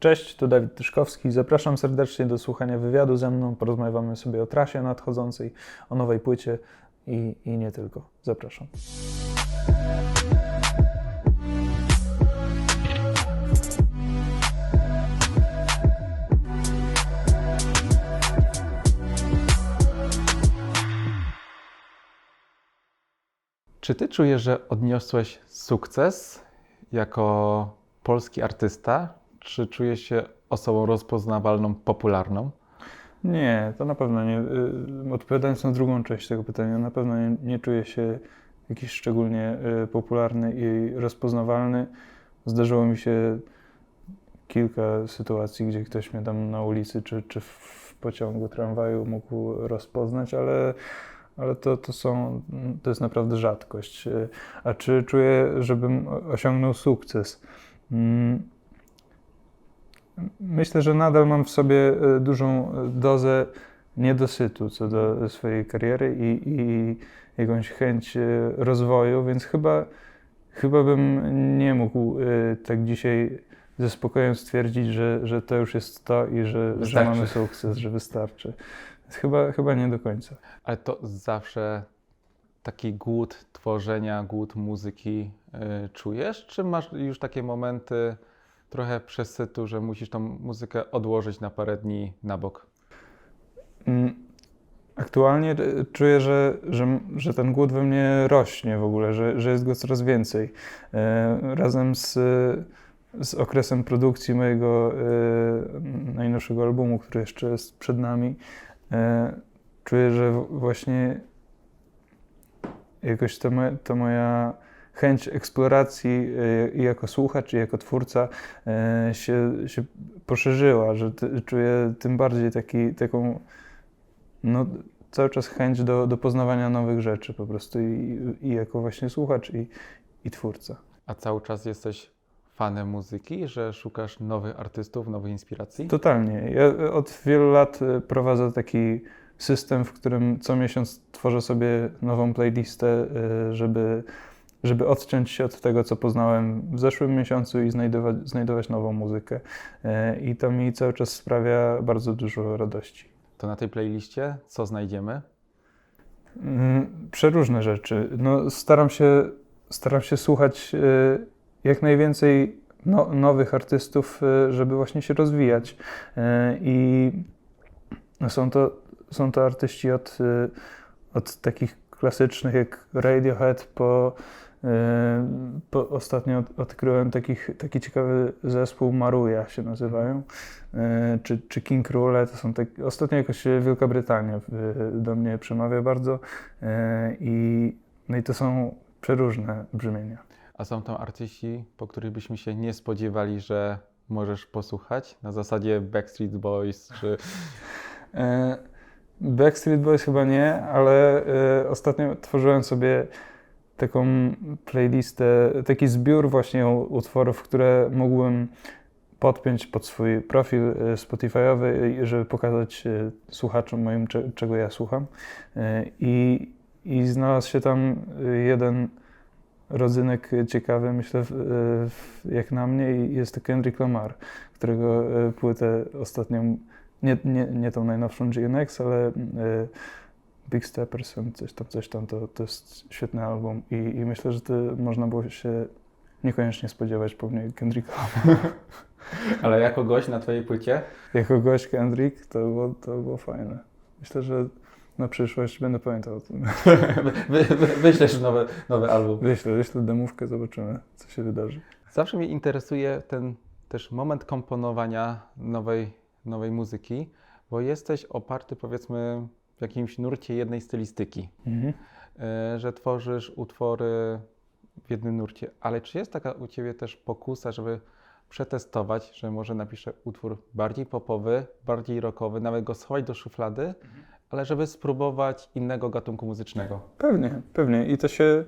Cześć, tu Dawid Tyszkowski. Zapraszam serdecznie do słuchania wywiadu ze mną. Porozmawiamy sobie o trasie nadchodzącej, o nowej płycie i, i nie tylko. Zapraszam. Czy ty czujesz, że odniosłeś sukces jako polski artysta? Czy czujesz się osobą rozpoznawalną, popularną? Nie, to na pewno nie. y, Odpowiadając na drugą część tego pytania, na pewno nie, nie czuję się jakiś szczególnie y, popularny i rozpoznawalny. Zdarzyło mi się kilka sytuacji, gdzie ktoś mnie tam na ulicy czy, czy w pociągu, tramwaju mógł rozpoznać, ale, ale to, to są, to jest naprawdę rzadkość. Y, A czy czuję, żebym osiągnął sukces? Mm, Myślę, że nadal mam w sobie e, dużą e, dozę niedosytu co do swojej kariery i, i jakąś chęć e, rozwoju, więc chyba, chyba bym nie mógł tak dzisiaj ze spokojem stwierdzić, że, że to już jest to i że, że mamy sukces, że wystarczy. Więc Chyba, chyba nie do końca. Ale to zawsze taki głód tworzenia, głód muzyki y, czujesz? Czy masz już takie momenty trochę przesytu, że musisz tą muzykę odłożyć na parę dni na bok? Mm, Aktualnie e, czuję, że, że, że ten głód we mnie rośnie w ogóle, że, że jest go coraz więcej. E, Razem z, z okresem produkcji mojego e, najnowszego albumu, który jeszcze jest przed nami, czuję, że właśnie jakoś ta, moja- ta moja chęć eksploracji e, i jako słuchacz, i jako twórca e, się, się poszerzyła, że czuję tym bardziej taki, taką no, cały czas chęć do, do poznawania nowych rzeczy po prostu i, i jako właśnie słuchacz i, i twórca. A cały czas jesteś fanem muzyki, że szukasz nowych artystów, nowych inspiracji? Totalnie. Ja od wielu lat e, prowadzę taki system, w którym co miesiąc tworzę sobie nową playlistę, żeby, żeby odciąć się od tego, co poznałem w zeszłym miesiącu i znajdować, znajdować nową muzykę. E, I to mi cały czas sprawia bardzo dużo radości. To na tej playliście co znajdziemy? Mm, Przeróżne rzeczy. No, staram się, staram się słuchać e, jak najwięcej no, nowych artystów, e, żeby właśnie się rozwijać. I są to, są to artyści od, od takich klasycznych jak Radiohead po, po ostatnio od- odkryłem takich, taki ciekawy zespół Maruja się nazywają, e, czy, czy King Rule, to są tak, ostatnio jakoś Wielka Brytania e, do mnie przemawia bardzo e, i, no i to są przeróżne brzmienia. A są tam artyści, po których byśmy się nie spodziewali, że możesz posłuchać? Na zasadzie Backstreet Boys czy E, Backstreet Boys chyba nie, ale e, ostatnio tworzyłem sobie taką playlistę, taki zbiór właśnie utworów, które mógłbym podpiąć pod swój profil e, Spotify'owy, żeby pokazać e, słuchaczom moim, cze- czego ja słucham. E, I, I znalazł się tam jeden rodzynek ciekawy, myślę, jak na mnie, i jest to Kendrick Lamar, którego płytę ostatnią nie, nie, nie tą najnowszą GNX, ale Big Steppers, and coś tam, coś tam, to, to jest świetny album i, i myślę, że to można było się niekoniecznie spodziewać po mnie Kendricka. Ale jako gość na twojej płycie? Jako gość Kendrick to było, to było fajne. Myślę, że na przyszłość będę pamiętał o tym. Wy, wy, wyślesz nowy, nowy album. Wyślę, wyślę demówkę, zobaczymy, co się wydarzy. Zawsze mnie interesuje ten też moment komponowania nowej, nowej muzyki, bo jesteś oparty powiedzmy w jakimś nurcie jednej stylistyki, Mhm. e, że tworzysz utwory w jednym nurcie, ale czy jest taka u Ciebie też pokusa, żeby przetestować, że może napiszę utwór bardziej popowy, bardziej rockowy, nawet go schować do szuflady, ale żeby spróbować innego gatunku muzycznego? Pewnie, pewnie. I to się,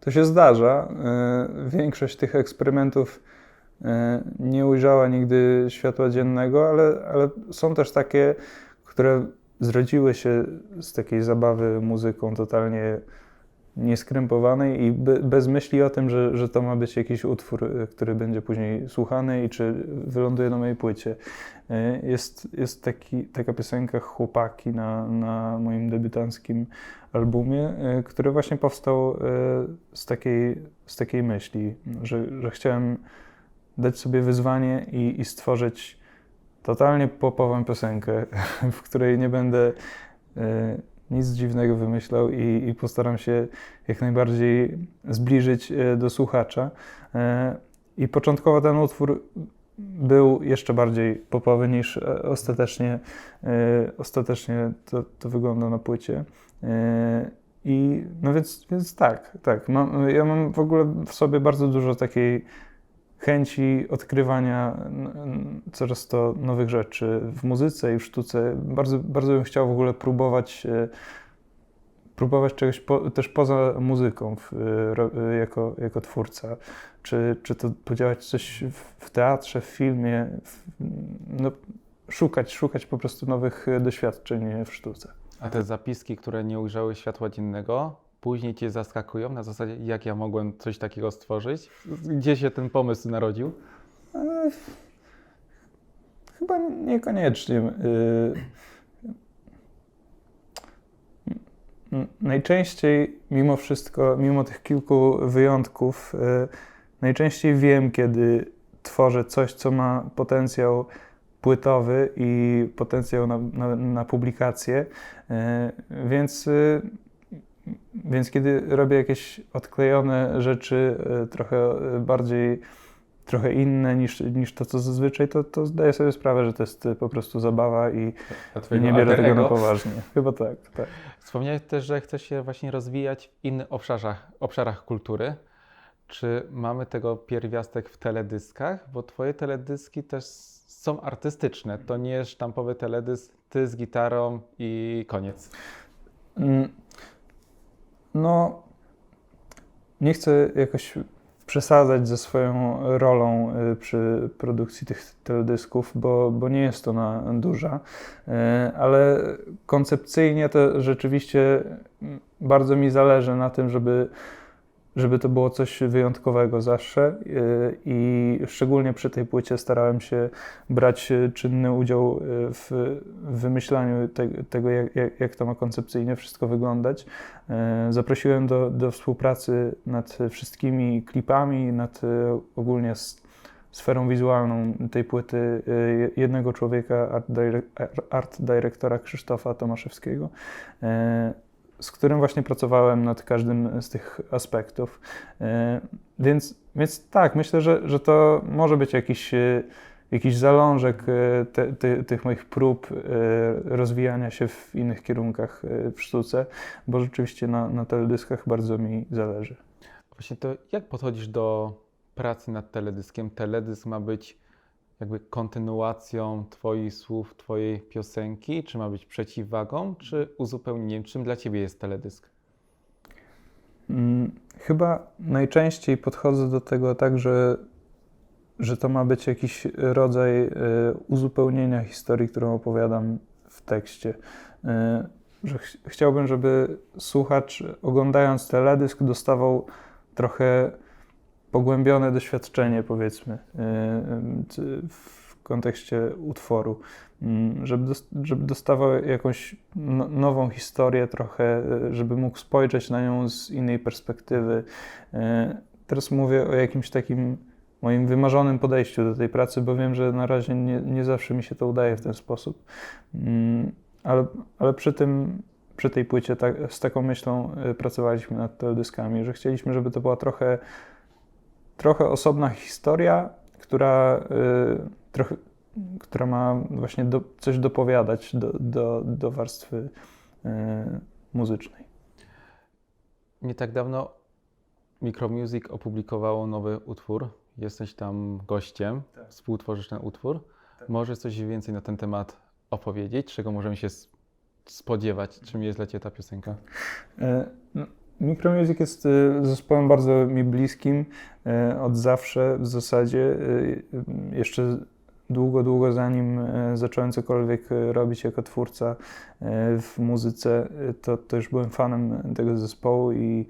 to się zdarza. E, Większość tych eksperymentów e, nie ujrzała nigdy światła dziennego, ale, ale są też takie, które zrodziły się z takiej zabawy muzyką totalnie nieskrępowanej i be, bez myśli o tym, że, że to ma być jakiś utwór, y, który będzie później słuchany i czy wyląduje na mojej płycie. Y, Jest, jest taki, taka piosenka Chłopaki na, na moim debiutanckim albumie, y, który właśnie powstał z takiej, z takiej myśli, że, że chciałem dać sobie wyzwanie i, i stworzyć totalnie popową piosenkę, w której nie będę e, nic dziwnego wymyślał i, i postaram się jak najbardziej zbliżyć e, do słuchacza. E, I początkowo ten utwór był jeszcze bardziej popowy niż ostatecznie, ostatecznie to, to wygląda na płycie. I no więc, więc tak, tak. Mam, ja mam w ogóle w sobie bardzo dużo takiej chęci odkrywania coraz to nowych rzeczy w muzyce i w sztuce. Bardzo, bardzo bym chciał w ogóle próbować, e, próbować czegoś po, też poza muzyką w, e, e, jako, jako twórca. Czy, czy to podziałać coś w, w teatrze, w filmie, w, no, szukać, szukać po prostu nowych doświadczeń w sztuce. A te zapiski, które nie ujrzały światła dziennego, później cię zaskakują na zasadzie, jak ja mogłem coś takiego stworzyć? Gdzie się ten pomysł narodził? E, Chyba niekoniecznie. N- Najczęściej, mimo wszystko, mimo tych kilku wyjątków, y, najczęściej wiem, kiedy tworzę coś, co ma potencjał płytowy i potencjał na, na, na publikację. Więc, więc kiedy robię jakieś odklejone rzeczy, y, trochę y, bardziej trochę inne niż, niż to, co zazwyczaj, to, to zdaję sobie sprawę, że to jest y, po prostu zabawa i, nie biorę tego na poważnie. Chyba tak, tak. Wspomniałeś też, że chcesz się właśnie rozwijać w innych obszarach, obszarach kultury. Czy mamy tego pierwiastek w teledyskach? Bo twoje teledyski też są artystyczne. To nie jest sztampowy teledysk, ty z gitarą i koniec. No, nie chcę jakoś przesadzać ze swoją rolą y, przy produkcji tych teledysków, bo, bo nie jest ona duża, y, ale koncepcyjnie to rzeczywiście bardzo mi zależy na tym, żeby, żeby to było coś wyjątkowego zawsze y, i szczególnie przy tej płycie starałem się brać y, czynny udział y, w wymyślaniu te, tego, jak, to ma koncepcyjnie wszystko wyglądać. Zaprosiłem do, do współpracy nad wszystkimi klipami, nad ogólnie sferą wizualną tej płyty jednego człowieka, art, dyrektora Krzysztofa Tomaszewskiego, z którym właśnie pracowałem nad każdym z tych aspektów. E, Więc, więc tak, myślę, że, że to może być jakiś e, jakiś zalążek e, te, te, tych moich prób rozwijania się w innych kierunkach w sztuce, bo rzeczywiście na, na teledyskach bardzo mi zależy. Właśnie to jak podchodzisz do pracy nad teledyskiem? Teledysk ma być jakby kontynuacją Twoich słów, Twojej piosenki, czy ma być przeciwwagą, czy uzupełnieniem? Czym dla Ciebie jest teledysk? Mm, Chyba najczęściej podchodzę do tego tak, że, że to ma być jakiś rodzaj e, uzupełnienia historii, którą opowiadam w tekście. E, Że ch- chciałbym, żeby słuchacz oglądając teledysk dostawał trochę pogłębione doświadczenie, powiedzmy, e, em, c- w kontekście utworu. Mm, Żeby, dos- żeby dostawał jakąś no, nową historię, trochę, żeby mógł spojrzeć na nią z innej perspektywy. Teraz mówię o jakimś takim moim wymarzonym podejściu do tej pracy, bo wiem, że na razie nie, nie zawsze mi się to udaje w ten sposób. Mm, Ale, ale przy tym, przy tej płycie z taką myślą pracowaliśmy nad teledyskami, że chcieliśmy, żeby to była trochę, trochę osobna historia, która, e, trochę, która ma właśnie do, coś dopowiadać do, do, do warstwy e, muzycznej. Nie tak dawno Micromusic opublikowało nowy utwór. Jesteś tam gościem, Tak. współtworzysz ten utwór. Możesz coś więcej na ten temat opowiedzieć? Czego możemy się spodziewać? Czym jest dla Ciebie ta piosenka? E, no, Micromusic jest e, zespołem bardzo mi bliskim e, od zawsze w zasadzie. e, Jeszcze długo, długo zanim zacząłem cokolwiek robić jako twórca w muzyce, to, to już byłem fanem tego zespołu i,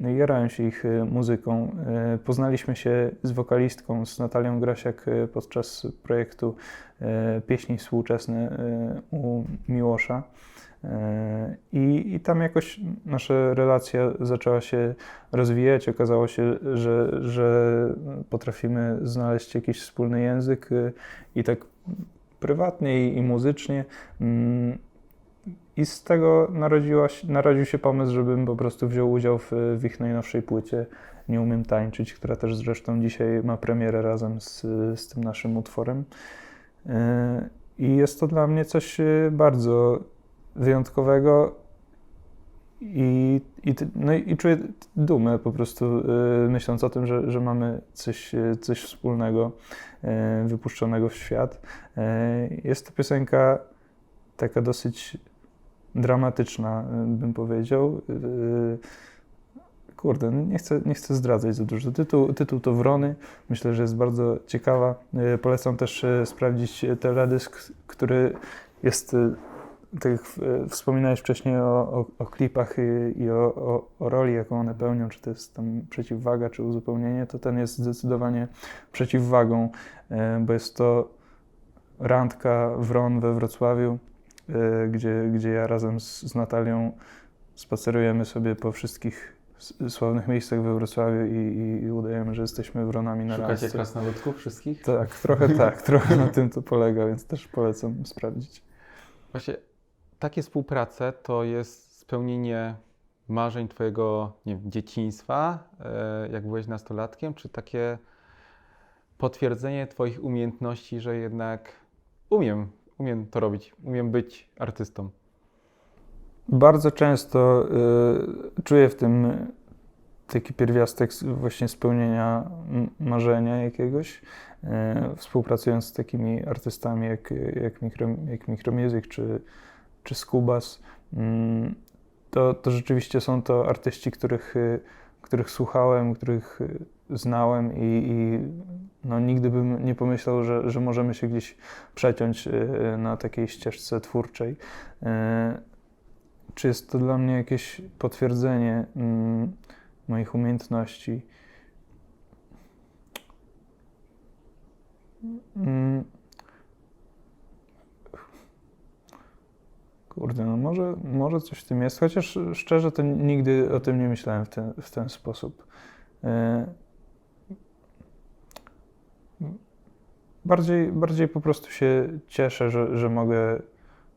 no i jarałem się ich muzyką. Poznaliśmy się z wokalistką, z Natalią Grosiak e, podczas projektu Pieśni Współczesne u Miłosza. I, I tam jakoś nasza relacja zaczęła się rozwijać. Okazało się, że, że potrafimy znaleźć jakiś wspólny język e, i tak prywatnie i, i muzycznie. Mm, I z tego narodziła narodził się pomysł, żebym po prostu wziął udział w, w ich najnowszej płycie Nie umiem tańczyć, która też zresztą dzisiaj ma premierę razem z, z tym naszym utworem. E, I jest to dla mnie coś e, bardzo wyjątkowego i, i, no i, czuję dumę po prostu e, myśląc o tym, że, że mamy coś, e, coś wspólnego e, wypuszczonego w świat. E, Jest to piosenka taka dosyć dramatyczna, e, bym powiedział. E, Kurde, no nie chcę, nie chcę zdradzać za dużo. Tytuł, tytuł to Wrony. Myślę, że jest bardzo ciekawa. Polecam też sprawdzić teledysk, który jest, tak jak e, wspominałeś wcześniej o, o, o klipach i, i o, o, roli, jaką one pełnią, czy to jest tam przeciwwaga, czy uzupełnienie, to ten jest zdecydowanie przeciwwagą, e, bo jest to randka Wron we Wrocławiu, e, gdzie, gdzie ja razem z, z Natalią spacerujemy sobie po wszystkich sławnych miejscach we Wrocławiu i, i, i udajemy, że jesteśmy wronami na Szukacie randce. krasnoludków wszystkich? Tak, trochę tak, trochę na tym to polega, więc też polecam sprawdzić. Właśnie takie współprace to jest spełnienie marzeń Twojego wiem, dzieciństwa, e, jak byłeś nastolatkiem, czy takie potwierdzenie Twoich umiejętności, że jednak umiem, umiem to robić, umiem być artystą. Bardzo często y, czuję w tym taki pierwiastek właśnie spełnienia marzenia jakiegoś, y, współpracując z takimi artystami jak, jak, Micro, jak Micromusic czy, czy Skubas. Mm, to, to rzeczywiście są to artyści, których, y, których słuchałem, których y, znałem i, i no, nigdy bym nie pomyślał, że, że możemy się gdzieś przeciąć y, na takiej ścieżce twórczej. Czy jest to dla mnie jakieś potwierdzenie mm, moich umiejętności? Kurde, no może, może coś w tym jest, chociaż szczerze to nigdy o tym nie myślałem w ten, w ten sposób. E, Bardziej, bardziej po prostu się cieszę, że, że mogę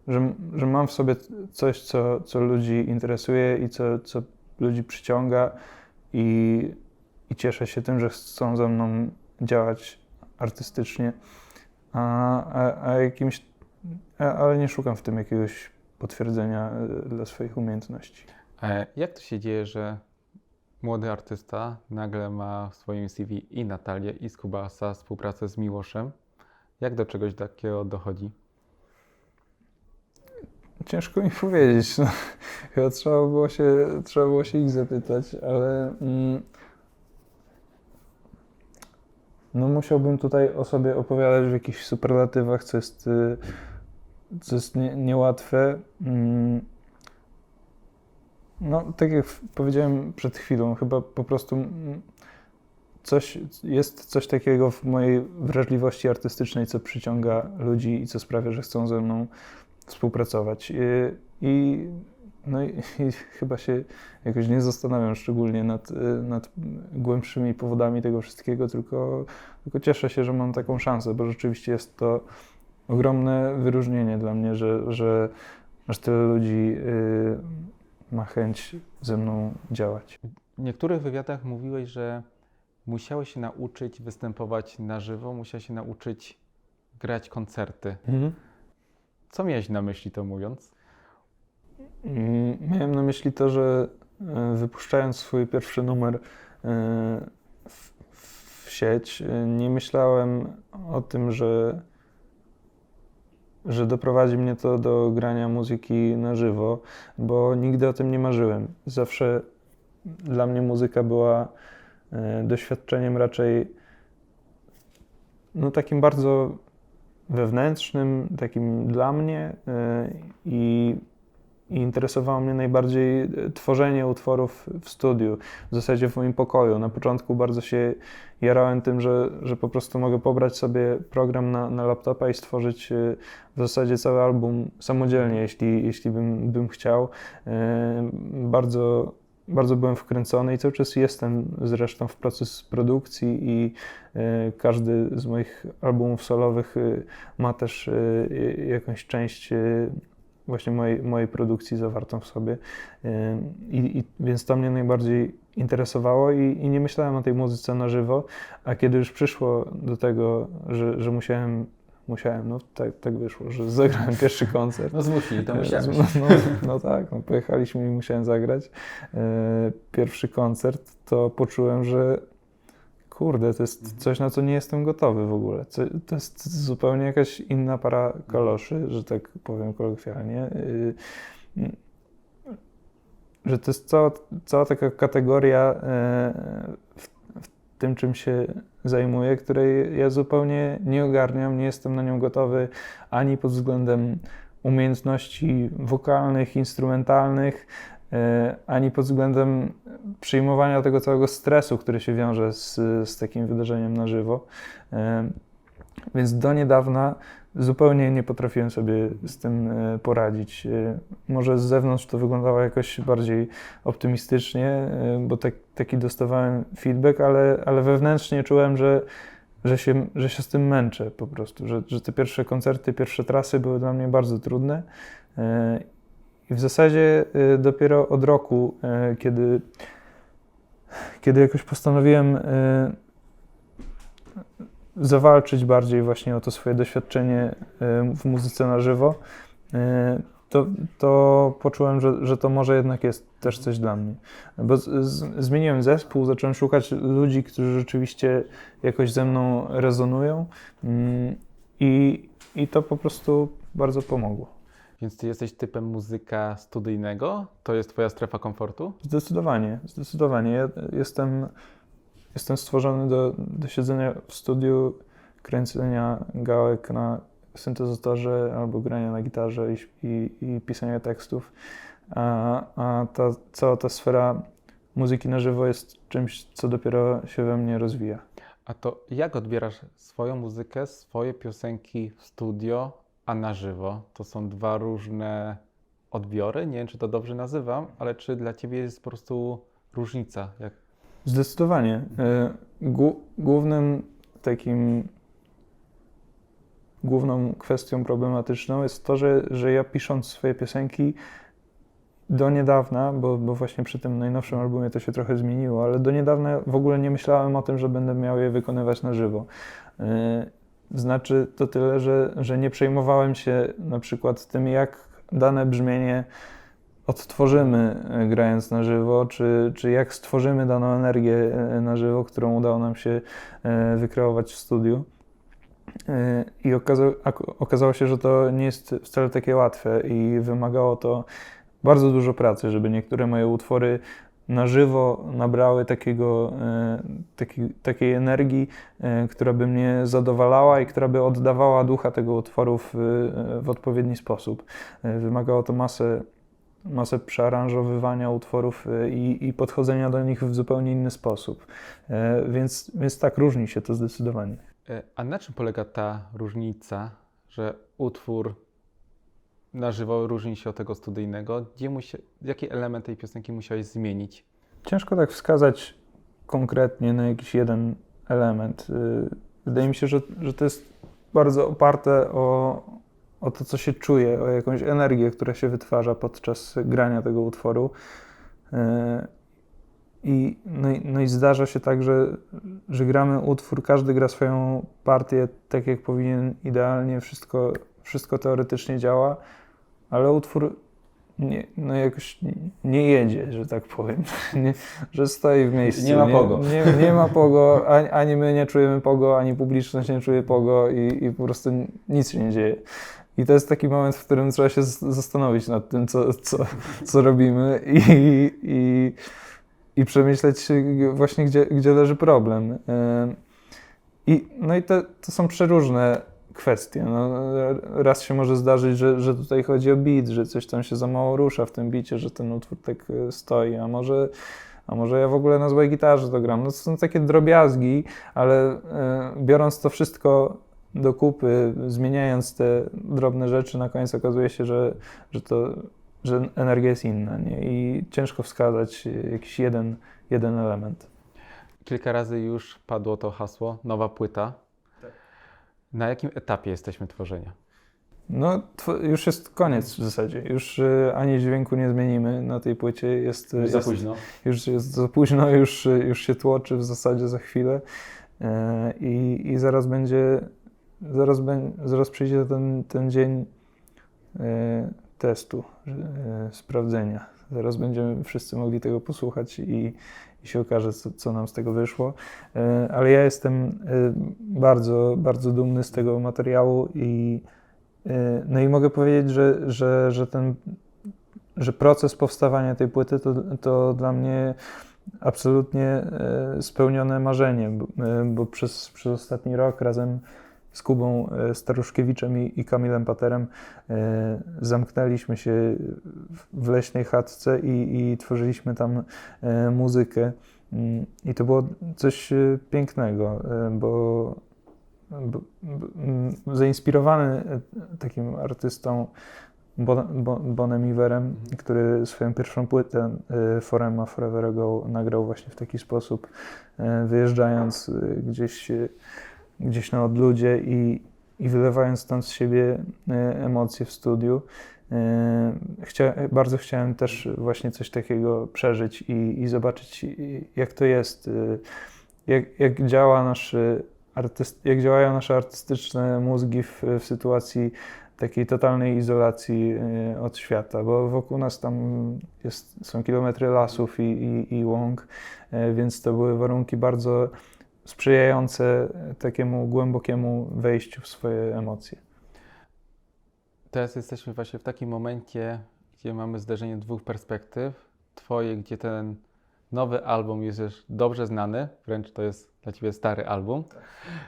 że, że mam w sobie coś, co, co ludzi interesuje i co, co ludzi przyciąga i, i cieszę się tym, że chcą ze mną działać artystycznie, a, a, a jakimś, a, ale nie szukam w tym jakiegoś potwierdzenia e, dla swoich umiejętności. E, Jak to się dzieje, że młody artysta nagle ma w swoim CV i Natalię, i Skubasa, współpracę z Miłoszem? Jak do czegoś takiego dochodzi? Ciężko mi powiedzieć. No, chyba trzeba było, się, trzeba było się ich zapytać, ale mm, no musiałbym tutaj o sobie opowiadać w jakichś superlatywach, co jest, y, co jest nie, niełatwe. Mm, no, tak jak powiedziałem przed chwilą, chyba po prostu mm, coś, jest coś takiego w mojej wrażliwości artystycznej, co przyciąga ludzi i co sprawia, że chcą ze mną współpracować. I, no i, i chyba się jakoś nie zastanawiam szczególnie nad, y, nad głębszymi powodami tego wszystkiego, tylko, tylko cieszę się, że mam taką szansę, bo rzeczywiście jest to ogromne wyróżnienie dla mnie, że, że aż tyle ludzi y, ma chęć ze mną działać. W niektórych wywiadach mówiłeś, że musiałeś się nauczyć występować na żywo, musiałeś się nauczyć grać koncerty. Co miałeś na myśli to mówiąc? Mm, Miałem na myśli to, że e, wypuszczając swój pierwszy numer e, w, w sieć, e, nie myślałem o tym, że, że doprowadzi mnie to do grania muzyki na żywo, bo nigdy o tym nie marzyłem. Zawsze dla mnie muzyka była e, doświadczeniem raczej no takim bardzo wewnętrznym, takim dla mnie y, i, i interesowało mnie najbardziej y, tworzenie utworów w studiu, w zasadzie w moim pokoju. Na początku bardzo się jarałem tym, że, że po prostu mogę pobrać sobie program na, na laptopa i stworzyć y, w zasadzie cały album samodzielnie, jeśli, jeśli bym, bym chciał. Y, Bardzo, bardzo byłem wkręcony i cały czas jestem zresztą w proces produkcji i każdy z moich albumów solowych ma też jakąś część właśnie mojej, mojej produkcji zawartą w sobie. Y, I, i, więc to mnie najbardziej interesowało i, i nie myślałem o tej muzyce na żywo, a kiedy już przyszło do tego, że, że musiałem, musiałem, no tak, tak wyszło, że zagrałem pierwszy koncert. No zmusili, to musiałeś. No, no, no tak, no pojechaliśmy i musiałem zagrać e, pierwszy koncert, to poczułem, że kurde, to jest coś, na co nie jestem gotowy w ogóle. Co, to jest zupełnie jakaś inna para kaloszy, że tak powiem kolokwialnie. Y, y, Że to jest cała, cała taka kategoria e, w, w tym, czym się zajmuję, której ja zupełnie nie ogarniam, nie jestem na nią gotowy ani pod względem umiejętności wokalnych, instrumentalnych, ani pod względem przyjmowania tego całego stresu, który się wiąże z, z takim wydarzeniem na żywo. E, Więc do niedawna zupełnie nie potrafiłem sobie z tym e, poradzić. E, Może z zewnątrz to wyglądało jakoś bardziej optymistycznie, e, bo tak, taki dostawałem feedback, ale, ale wewnętrznie czułem, że, że, się, że się z tym męczę po prostu, że, że te pierwsze koncerty, pierwsze trasy były dla mnie bardzo trudne. I w zasadzie e, dopiero od roku, e, kiedy, kiedy jakoś postanowiłem e, zawalczyć bardziej właśnie o to swoje doświadczenie w muzyce na żywo, to, to poczułem, że, że to może jednak jest też coś dla mnie. Bo z, z, zmieniłem zespół, zacząłem szukać ludzi, którzy rzeczywiście jakoś ze mną rezonują mm, i, i to po prostu bardzo pomogło. Więc ty jesteś typem muzyka studyjnego? To jest twoja strefa komfortu? Zdecydowanie, zdecydowanie. Ja jestem, jestem stworzony do, do siedzenia w studiu, kręcenia gałek na syntezatorze albo grania na gitarze i, i, i pisania tekstów. A, a ta cała ta sfera muzyki na żywo jest czymś, co dopiero się we mnie rozwija. A to jak odbierasz swoją muzykę, swoje piosenki w studio, a na żywo? To są dwa różne odbiory. Nie wiem, czy to dobrze nazywam, ale czy dla ciebie jest po prostu różnica? Jak... Zdecydowanie. Głu- Głównym takim główną kwestią problematyczną jest to, że, że ja pisząc swoje piosenki do niedawna, bo, bo właśnie przy tym najnowszym albumie to się trochę zmieniło, ale do niedawna w ogóle nie myślałem o tym, że będę miał je wykonywać na żywo. Znaczy to tyle, że, że nie przejmowałem się na przykład tym, jak dane brzmienie odtworzymy e, grając na żywo, czy, czy jak stworzymy daną energię e, na żywo, którą udało nam się e, wykreować w studiu. I okazało się, że to nie jest wcale takie łatwe i wymagało to bardzo dużo pracy, żeby niektóre moje utwory na żywo nabrały takiego, e, taki, takiej energii, e, która by mnie zadowalała i która by oddawała ducha tego utworu w, w odpowiedni sposób. E, Wymagało to masę masę przearanżowywania utworów i, i podchodzenia do nich w zupełnie inny sposób. E, Więc, więc tak, różni się to zdecydowanie. E, A na czym polega ta różnica, że utwór na żywo różni się od tego studyjnego? Gdzie musia... Jaki element tej piosenki musiałeś zmienić? Ciężko tak wskazać konkretnie na jakiś jeden element. Y, Wydaje mi się, że, że to jest bardzo oparte o, o to, co się czuje, o jakąś energię, która się wytwarza podczas grania tego utworu. Y, I, no, i, no i zdarza się tak, że, że gramy utwór, każdy gra swoją partię tak, jak powinien idealnie, wszystko, wszystko teoretycznie działa, ale utwór nie, no jakoś nie jedzie, że tak powiem, nie, że stoi w miejscu. Nie ma pogo. Nie, nie, nie ma pogo, ani, ani my nie czujemy pogo, ani publiczność nie czuje pogo i, i po prostu nic się nie dzieje. I to jest taki moment, w którym trzeba się zastanowić nad tym, co, co, co robimy i, i, i przemyśleć właśnie, gdzie, gdzie leży problem. I, no i to, to są przeróżne kwestie. No, raz się może zdarzyć, że, że tutaj chodzi o beat, że coś tam się za mało rusza w tym bicie, że ten utwór tak e, stoi, a może, a może ja w ogóle na złej gitarze to gram. No to są takie drobiazgi, ale e, biorąc to wszystko do kupy, zmieniając te drobne rzeczy, na koniec okazuje się, że, że, to, że energia jest inna nie? i ciężko wskazać jakiś jeden, jeden element. Kilka razy już padło to hasło, nowa płyta. Na jakim etapie jesteśmy tworzenia? No, tw- już jest koniec w zasadzie. Już y, ani dźwięku nie zmienimy na tej płycie. Jest, Już za jest, późno. Już jest za późno, już, już się tłoczy w zasadzie za chwilę. E, I, i zaraz będzie, zaraz, bę- zaraz przyjdzie ten, ten dzień e, testu, e, sprawdzenia. Zaraz będziemy wszyscy mogli tego posłuchać i, i się okaże, co, co nam z tego wyszło. E, Ale ja jestem e, bardzo, bardzo dumny z tego materiału i, e, no i mogę powiedzieć, że, że, że ten że proces powstawania tej płyty to, to dla mnie absolutnie spełnione marzenie, bo przez, przez ostatni rok razem z Kubą e, Staruszkiewiczem i, i Kamilem Paterem e, zamknęliśmy się w- leśnej chatce i, i tworzyliśmy tam e, muzykę. Mm, I to było coś pięknego, bo, mm, zainspirowany takim artystą Bon- Bon- Bonem Iwerem, który swoją pierwszą płytę Forema Forever Ago nagrał właśnie w taki sposób, wyjeżdżając gdzieś, gdzieś na odludzie i, i wylewając tam z siebie y, emocje w studiu. Y, Chcia, bardzo chciałem też właśnie coś takiego przeżyć i, i zobaczyć, jak to jest, y, jak, jak działa nasz artyst, jak działają nasze artystyczne mózgi w, w sytuacji takiej totalnej izolacji od świata, bo wokół nas tam jest, są kilometry lasów i, i, i łąk, więc to były warunki bardzo sprzyjające takiemu głębokiemu wejściu w swoje emocje. Teraz jesteśmy właśnie w takim momencie, gdzie mamy zderzenie dwóch perspektyw. Twoje, gdzie ten nowy album jest już dobrze znany, wręcz to jest dla Ciebie stary album.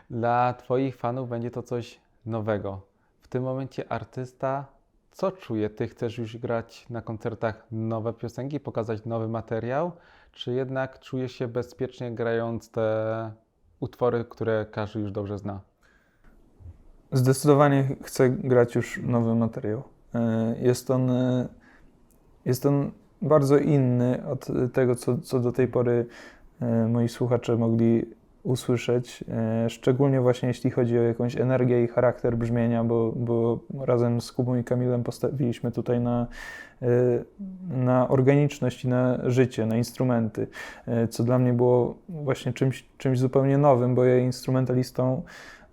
Dla Twoich fanów będzie to coś nowego. W tym momencie artysta, co czuje? Ty chcesz już grać na koncertach nowe piosenki, pokazać nowy materiał, czy jednak czujesz się bezpiecznie grając te utwory, które każdy już dobrze zna? Zdecydowanie chcę grać już nowy materiał. E, Jest on, e, jest on bardzo inny od tego, co, co do tej pory e, moi słuchacze mogli usłyszeć, e, szczególnie właśnie jeśli chodzi o jakąś energię i charakter brzmienia, bo, bo razem z Kubą i Kamilem postawiliśmy tutaj na, e, na organiczność i na życie, na instrumenty, e, co dla mnie było właśnie czymś, czymś zupełnie nowym, bo ja instrumentalistą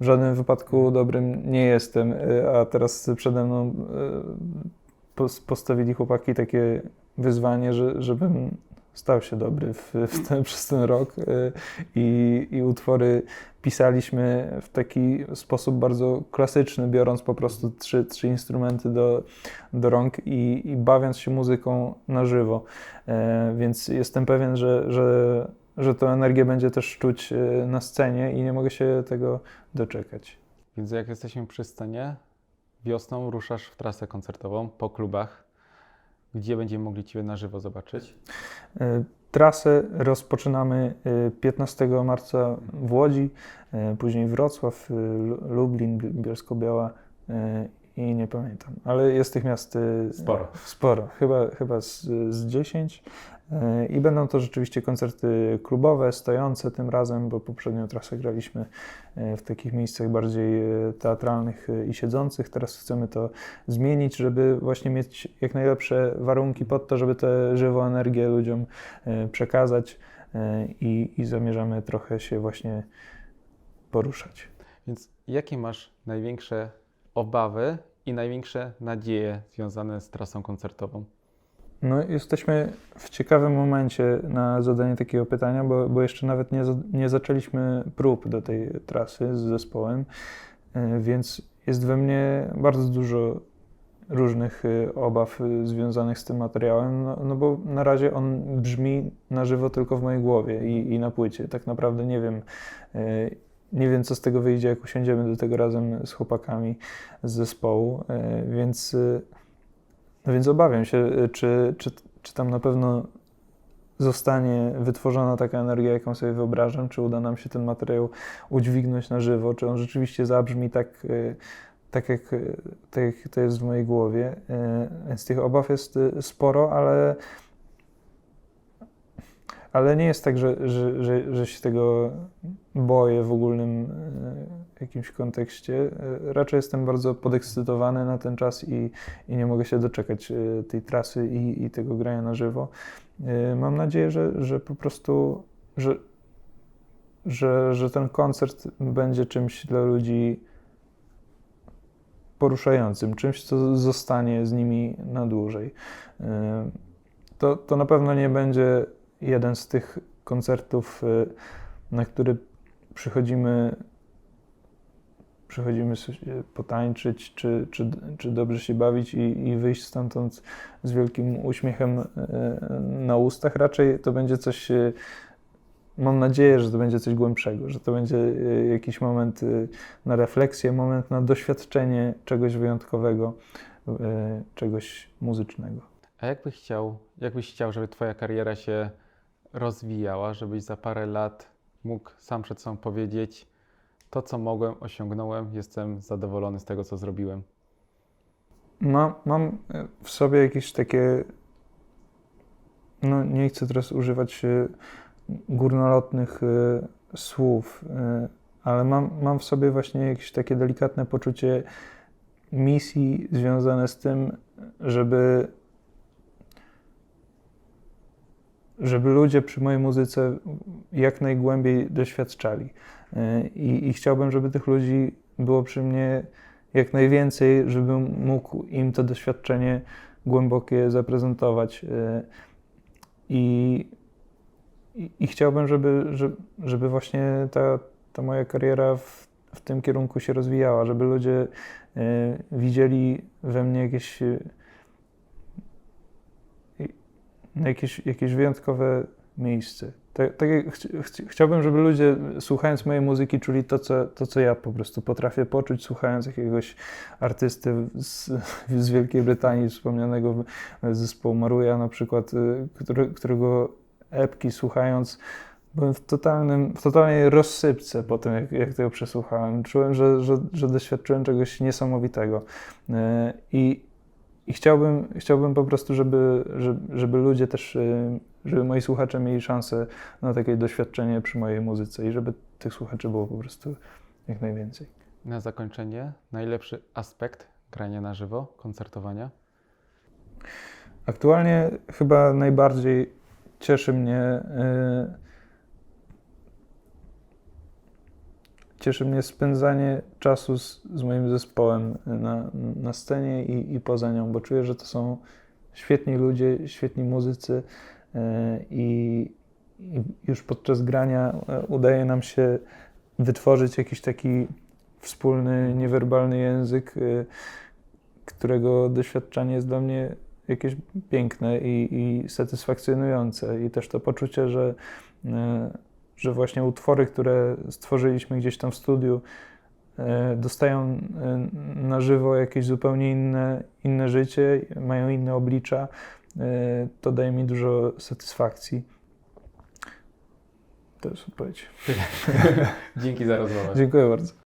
w żadnym wypadku dobrym nie jestem, a teraz przede mną pos- postawili chłopaki takie wyzwanie, że, żebym stał się dobry w, w ten, przez ten rok y, i, i utwory pisaliśmy w taki sposób bardzo klasyczny, biorąc po prostu trzy, trzy instrumenty do, do rąk i, i bawiąc się muzyką na żywo. E, Więc jestem pewien, że, że, że tę energię będzie też czuć e, na scenie i nie mogę się tego doczekać. Więc jak jesteśmy przy scenie, wiosną ruszasz w trasę koncertową po klubach, gdzie będziemy mogli Ciebie na żywo zobaczyć. E, Trasę rozpoczynamy e, 15 marca w Łodzi, e, później Wrocław, e, Lu- Lublin, Bi- Bielsko-Biała e, i nie pamiętam, ale jest tych miast e, Sporo. Sporo, chyba, chyba z, z 10. E, I będą to rzeczywiście koncerty klubowe, stojące tym razem, bo poprzednią trasę graliśmy e, w takich miejscach bardziej e, teatralnych i siedzących. Teraz chcemy to zmienić, żeby właśnie mieć jak najlepsze warunki pod to, żeby tę żywą energię ludziom przekazać i, i zamierzamy trochę się właśnie poruszać. Więc jakie masz największe obawy i największe nadzieje związane z trasą koncertową? No, jesteśmy w ciekawym momencie na zadanie takiego pytania, bo, bo jeszcze nawet nie, nie zaczęliśmy prób do tej trasy z zespołem, e, więc jest we mnie bardzo dużo różnych e, obaw e, związanych z tym materiałem, no, no bo na razie on brzmi na żywo tylko w mojej głowie i, i na płycie. Tak naprawdę nie wiem, nie wiem, co z tego wyjdzie, jak usiądziemy do tego razem z chłopakami z zespołu, więc, no więc obawiam się, e, czy, czy, czy tam na pewno zostanie wytworzona taka energia, jaką sobie wyobrażam, czy uda nam się ten materiał udźwignąć na żywo, czy on rzeczywiście zabrzmi tak, e, tak, jak, e, tak jak to jest w mojej głowie. Więc tych obaw jest sporo, ale, ale nie jest tak, że, że, że, że się tego boję w ogólnym jakimś kontekście. E, Raczej jestem bardzo podekscytowany na ten czas i, i nie mogę się doczekać e, tej trasy i, i tego grania na żywo. E, Mam nadzieję, że, że po prostu, że, że, że ten koncert będzie czymś dla ludzi poruszającym, czymś, co zostanie z nimi na dłużej. To, to na pewno nie będzie jeden z tych koncertów, na który przychodzimy, przychodzimy potańczyć, czy, czy, czy dobrze się bawić i, i wyjść stamtąd z wielkim uśmiechem e, na ustach. Raczej to będzie coś, e, mam nadzieję, że to będzie coś głębszego, że to będzie e, jakiś moment na refleksję, moment na doświadczenie czegoś wyjątkowego, czegoś muzycznego. A jakbyś chciał, jakbyś chciał, żeby Twoja kariera się rozwijała, żebyś za parę lat mógł sam przed sobą powiedzieć, to co mogłem, osiągnąłem, jestem zadowolony z tego, co zrobiłem. Mam, mam w sobie jakieś takie, no nie chcę teraz używać e, górnolotnych e, słów, e, ale mam, mam w sobie właśnie jakieś takie delikatne poczucie misji związane z tym, żeby żeby ludzie przy mojej muzyce jak najgłębiej doświadczali. E, I, I chciałbym, żeby tych ludzi było przy mnie jak najwięcej, żebym mógł im to doświadczenie głębokie zaprezentować. E, I, i, i chciałbym, żeby, żeby, właśnie ta, ta moja kariera w, w tym kierunku się rozwijała, żeby ludzie e, widzieli we mnie jakieś, jakieś, jakieś wyjątkowe miejsce. Tak, tak chciałbym, żeby ludzie słuchając mojej muzyki czuli to co, to, co ja po prostu potrafię poczuć, słuchając jakiegoś artysty z, z Wielkiej Brytanii, wspomnianego zespołu Maruja na przykład, y, który, którego epki słuchając byłem w, totalnym, w totalnej rozsypce po tym, jak, jak tego przesłuchałem. Czułem, że, że, że doświadczyłem czegoś niesamowitego. Y, I, i chciałbym, chciałbym po prostu, żeby, żeby, żeby ludzie też, y, żeby moi słuchacze mieli szansę na takie doświadczenie przy mojej muzyce i żeby tych słuchaczy było po prostu jak najwięcej. Na zakończenie, najlepszy aspekt grania na żywo, koncertowania. Aktualnie chyba najbardziej cieszy mnie y, cieszy mnie spędzanie czasu z, z moim zespołem na, na scenie i, i poza nią, bo czuję, że to są świetni ludzie, świetni muzycy i, już podczas grania y, udaje nam się wytworzyć jakiś taki wspólny, niewerbalny język, y, którego doświadczanie jest dla mnie jakieś piękne i, i satysfakcjonujące. I też to poczucie, że, e, że właśnie utwory, które stworzyliśmy gdzieś tam w studiu, e, dostają e, na żywo jakieś zupełnie inne, inne życie, mają inne oblicza, e, to daje mi dużo satysfakcji. To jest odpowiedź. Dzięki za rozmowę. Dziękuję bardzo.